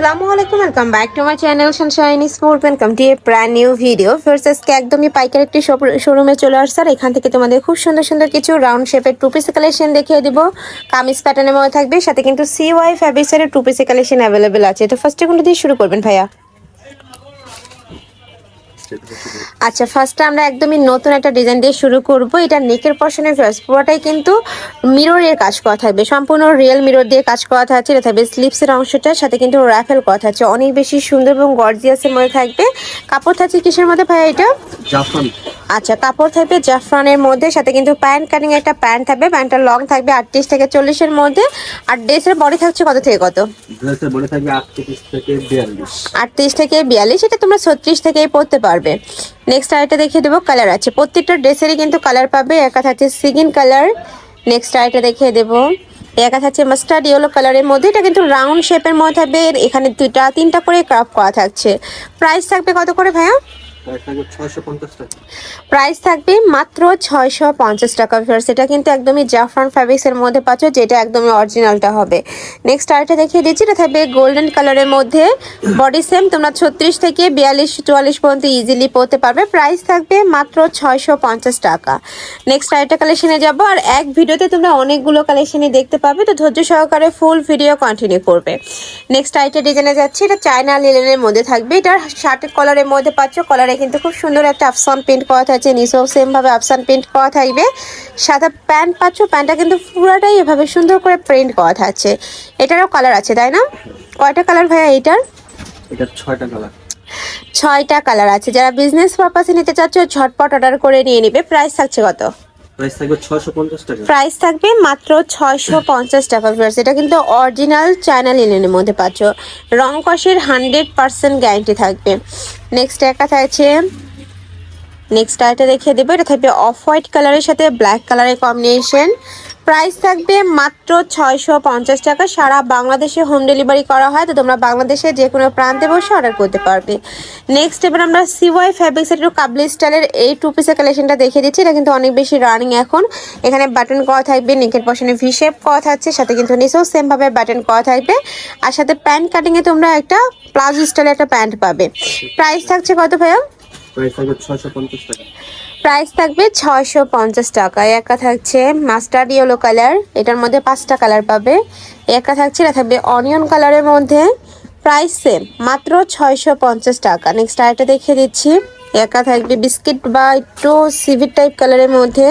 আসসালামু আলাইকুম welcome back to my channel sunshine sport welcome to a brand new video first আজকে একদমই পাইকার একটি শোরুমে চলে আসছে আর এখান থেকে তোমাদের খুব সুন্দর সুন্দর কিছু রাউন্ড শেপের টু পিস কালেকশন দেখিয়ে দিব। কামিজ প্যাটার্নের মধ্যে থাকবে, সাথে কিন্তু সি ওয়াই ফ্যাব্রিক্সের টু পিস কালেকশন অ্যাভেলেবেল আছে। তো ফার্স্টে কোনটা দিয়ে শুরু করবেন ভাইয়া? আচ্ছা ফার্স্টে আমরা একদমই নতুন একটা ডিজাইন দিয়ে শুরু করব। এটা নেকের পশনের ফার্স্ট পুরোটাই কিন্তু মিররের কাজ করা থাকবে। সম্পূর্ণ রিয়েল মিরর দিয়ে কাজ করা থাকছে। এটা থাকবে স্লিপসের অংশটার সাথে কিন্তু রাফেল কথা থাকছে। অনেক বেশি সুন্দর এবং গর্জিয়াসের মধ্যে থাকবে। কাপড় থাকছে কিসের মধ্যে ভাই এটা? জাফরান। আচ্ছা কাপড় থাকবে জাফরানের মধ্যে সাথে কিন্তু প্যান্ট কাটিং একটা প্যান্ট থাকবে প্যান্টটা লং থাকবে আটত্রিশ থেকে চল্লিশের মধ্যে আর ড্রেসের বডি থাকছে কত থেকে কত? ড্রেসের বডি থাকবে আটত্রিশ থেকে বিয়াল্লিশ। আটত্রিশ থেকে বিয়াল্লিশ এটা তোমরা ছত্রিশ থেকেই পড়তে পারবে। নেক্সট আরেকটা দেখিয়ে দেবো কালার আছে। প্রত্যেকটা ড্রেসেরই কিন্তু কালার পাবে একা থাকছে সিগিন কালার নেক্সট আরেকটা দেখিয়ে দেবো একা থাকছে মাস্টার্ড ইয়েলো কালারের মধ্যে এটা কিন্তু রাউন্ড শেপের মধ্যে থাকবে এখানে দুইটা তিনটা করে ক্রাফ করা থাকছে। প্রাইস থাকবে কত করে ভাইয়া? প্রাইস থাকবে মাত্র ছয়শো পঞ্চাশ টাকা ফিয়ার্স এটা কিন্তু একদমই জাফরান ফ্যাব্রিক্সের মধ্যে পাচ্ছ, যেটা একদমই অরিজিনালটা হবে। নেক্সট আরেকটা দেখিয়ে দিচ্ছি, এটা থাকবে গোল্ডেন কালারের মধ্যে। বডি সেম তোমরা ছত্রিশ থেকে বিয়াল্লিশ, চুয়াল্লিশ পর্যন্ত ইজিলি পড়তে পারবে। প্রাইস থাকবে মাত্র ছয়শো পঞ্চাশ টাকা। নেক্সট আরেকটা কালেকশনে যাব, আর এক ভিডিওতে তোমরা অনেকগুলো কালেকশনই দেখতে পাবে, তো ধৈর্য সহকারে ফুল ভিডিও কন্টিনিউ করবে। নেক্সট আরেকটা ডিজাইনে যাচ্ছে, এটা চায়না লিলেনের মধ্যে থাকবে। এটা শার্টের কলারের মধ্যে পাচ্ছ কলারে কিন্তু খুব সুন্দর একটা আফসান প্রিন্ট করা থাকছে। নিচেও সেম ভাবে আফসান প্রিন্ট করা থাকবে। সাদা প্যান্ট পাচ্ছ প্যান্টটা কিন্তু পুরোটাই এভাবে সুন্দর করে প্রিন্ট করা থাকছে। এটারও কালার আছে তাই না? কয়টা কালার ভাইয়া এটার এটা ছয়টা কালার ছয়টা কালার আছে। যারা বিজনেস পারপাসে নিতে চাচ্ছ ঝটপট অর্ডার করে নিয়ে নেবে। প্রাইস থাকছে কত? প্রাইস থাকবে মাত্র ছয়শো পঞ্চাশ টাকা ভিউয়ার্স এটা কিন্তু অরিজিনাল চায়না লিনেনের মধ্যে পাচ্ছ। রং কষের হান্ড্রেড পার্সেন্ট গ্যারান্টি থাকবে। নেক্সট একটা থাকছে নেক্সট আইটা দেখিয়ে দেবো। এটা থাকবে অফ হোয়াইট কালারের সাথে ব্ল্যাক কালারের কম্বিনেশন প্রাইস থাকবে মাত্র ছয়শো পঞ্চাশ টাকা। সারা বাংলাদেশে হোম ডেলিভারি করা হয়, তো তোমরা বাংলাদেশে যে কোনো প্রান্তে বসে অর্ডার করতে পারবে। নেক্সট এবার আমরা সিওয়াই ফ্যাব্রিক্স একটু কাবলি স্টাইলের এই টু পিসের কালেকশনটা দেখিয়ে দিচ্ছি। এটা কিন্তু অনেক বেশি রানিং এখন। এখানে বাটন করা থাকবে নেকের পশনে ভি শেপ করা থাকছে, সাথে কিন্তু নিচেও সেমভাবে বাটন করা থাকবে। আর সাথে প্যান্ট কাটিংয়ে তোমরা একটা প্লাজো স্টাইলের একটা প্যান্ট পাবে। প্রাইস থাকছে কত ভাইয়া? প্রাইস থাকবে ছয়শো পঞ্চাশ টাকা। একা থাকছে মাস্টার্ড ইয়েলো কালার। এটার মধ্যে পাঁচটা কালার পাবে। একা থাকছে, এটা থাকবে অনিয়ন কালারের মধ্যে। প্রাইস সেম মাত্র ছয়শো পঞ্চাশ টাকা। নেক্সট আরেকটা দেখিয়ে দিচ্ছি। একা থাকবে বিস্কিট বা একটু সিভিট টাইপ কালারের মধ্যে।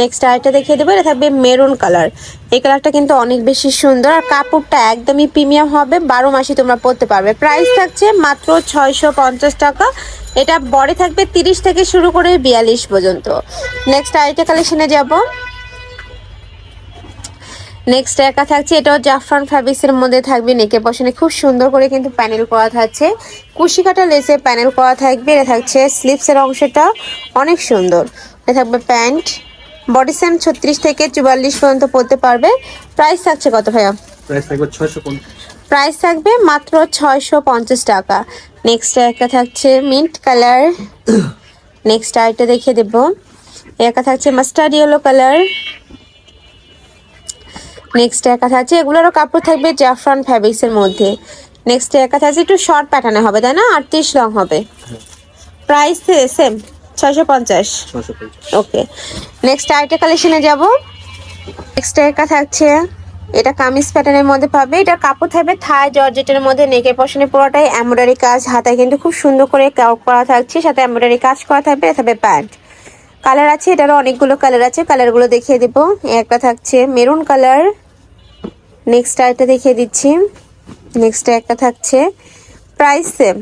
নেক্সট আরেকটা দেখিয়ে দেবো, এটা থাকবে মেরুন কালার। এই কালারটা কিন্তু অনেক বেশি সুন্দর আর কাপড়টা একদমই প্রিমিয়াম হবে, বারো মাসে তোমরা পরতে পারবে। প্রাইস থাকছে মাত্র ছয়শো পঞ্চাশ টাকা। এটা বডি থাকবে তিরিশ থেকে শুরু করে বিয়াল্লিশ পর্যন্ত। নেক্সট আরেকটা কালেকশনে যাব। নেক্সট একা থাকছে, এটাও জাফরান ফ্যাব্রিক্সের মধ্যে থাকবে নেকে পশনে খুব সুন্দর করে কিন্তু প্যানেল করা থাকছে। কুশি কাটা লেসে প্যানেল করা থাকবে, এটা থাকছে স্লিপসের অংশটা, অনেক সুন্দর। এটা থাকবে প্যান্ট। বডি সেম ছত্রিশ থেকে চুয়াল্লিশ পর্যন্ত পড়তে পারবে। প্রাইস থাকছে কত ভাইয়া? প্রাইস থাকবে ছয়শো পঞ্চাশ। প্রাইস থাকবে মাত্র ছয়শো পঞ্চাশ টাকা। নেক্সট একটা থাকছে মিন্ট কালার নেক্সট আরেকটা দেখিয়ে দেব। একা থাকছে মাস্টার্ড ইয়েলো কালার নেক্সট একা থাকছে এগুলোরও কাপড় থাকবে জাফরান ফ্যাব্রিক্সের মধ্যে। নেক্সট একা থাকছে একটু শর্ট প্যাটার্নে হবে তাই না? আটত্রিশ লং হবে। প্রাইস সেম ছয়শো পঞ্চাশ। ওকে নেক্সট আরেকটা কালেকশনে যাব। নেক্সট একা থাকছে এটা কামিজ প্যাটার্নের মধ্যে পাবে। এটা কাপড় থাকবে থাই জর্জেটের মধ্যে নেকের পশনে পুরোটাই এমব্রয়ডারি কাজ। হাতায় কিন্তু খুব সুন্দর করে করা থাকছে সাথে এমব্রয়ডারি কাজ করা থাকবে এটা থাকবে প্যান্ট কালার আছে এটারও অনেকগুলো কালার আছে কালারগুলো দেখিয়ে দেব। একটা থাকছে মেরুন কালার নেক্সট আরেকটা দেখিয়ে দিচ্ছি। নেক্সট একটা থাকছে প্রাইস সেম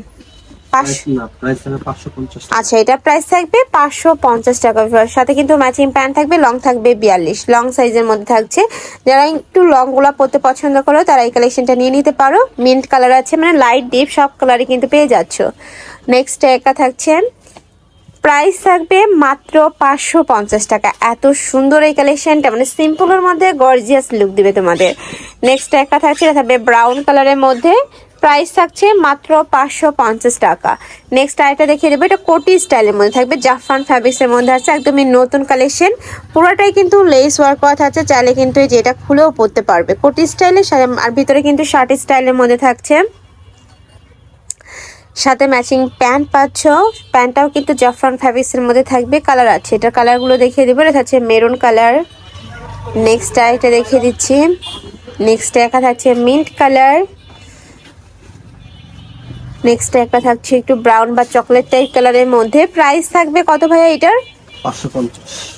আচ্ছা এটা প্রাইস থাকবে পাঁচশো পঞ্চাশ টাকা। সাথে কিন্তু ম্যাচিং প্যান্ট থাকবে লং থাকবে বিয়াল্লিশ। লং সাইজের মধ্যে থাকছে। যারা একটু লংগুলা পরতে পছন্দ করো তারা এই কালেকশনটা নিয়ে নিতে পারো। মিন্ট কালার আছে মানে লাইট ডিপ সব কালারই কিন্তু পেয়ে যাচ্ছ। নেক্সট একা থাকছে প্রাইস থাকবে মাত্র পাঁচশো পঞ্চাশ টাকা। এত সুন্দর এই কালেকশনটা মানে সিম্পলের মধ্যে গর্জিয়াস লুক দিবে তোমাদের। নেক্সট একটা থাকছে এটা থাকবে ব্রাউন কালারের মধ্যে। প্রাইস থাকছে মাত্র পাঁচশো পঞ্চাশ টাকা। নেক্সট আরেকটা দেখিয়ে দেবো, এটা কোটি স্টাইলের মধ্যে থাকবে জাফরান ফ্যাব্রিক্সের মধ্যে আছে, একদমই নতুন কালেকশন পুরোটাই কিন্তু লেস ওয়ার্ক করা থাকছে, চাইলে কিন্তু এই যে এটা খুলেও পরতে পারবে। কোটি স্টাইলে আর ভিতরে কিন্তু শার্ট স্টাইলের মধ্যে থাকছে। সাথে ম্যাচিং প্যান্ট পাচ্ছ প্যান্টটাও কিন্তু জাফরান ফ্যাব্রিক্সের মধ্যে থাকবে কালার আছে। এটার কালারগুলো দেখিয়ে দেবো, এটা থাকছে মেরুন কালার নেক্সট এটা দেখিয়ে দিচ্ছি। নেক্সট একা থাকছে মিন্ট কালার নেক্সট একটা থাকছে একটু ব্রাউন বা চকলেট টাইপ কালারের মধ্যে। প্রাইস থাকবে কত ভাইয়া এটার?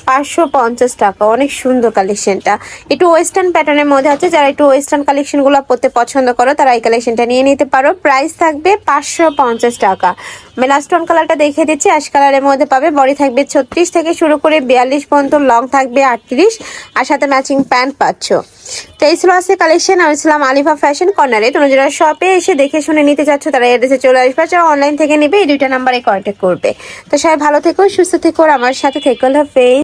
পাঁচশো পঞ্চাশ। টাকা। অনেক সুন্দর কালেকশনটা একটু ওয়েস্টার্ন প্যাটার্নের মধ্যে আছে। যারা একটু ওয়েস্টার্ন কালেকশনগুলো পরতে পছন্দ করো তারা এই কালেকশনটা নিয়ে নিতে পারো। প্রাইস থাকবে পাঁচশো পঞ্চাশ টাকা। মেলাস্টোন কালারটা দেখে দিচ্ছি। অ্যাশ কালারের মধ্যে পাবে। বডি থাকবে ছত্রিশ থেকে শুরু করে বিয়াল্লিশ পর্যন্ত লং থাকবে আটত্রিশ। আর সাথে ম্যাচিং প্যান্ট পাচ্ছ। তো এই কালেকশন আমি ছিলাম আলিফা ফ্যাশন কর্নারে তোমরা যারা শপে এসে দেখে শুনে নিতে চাচ্ছ, তারা এড্রেসে চলে আসবে। যারা অনলাইন থেকে নেবে, এই দুইটা নাম্বারে কন্ট্যাক্ট করবে। তো সবাই ভালো থেকো, সুস্থ থেকো আমার সাথে থেকো ফেস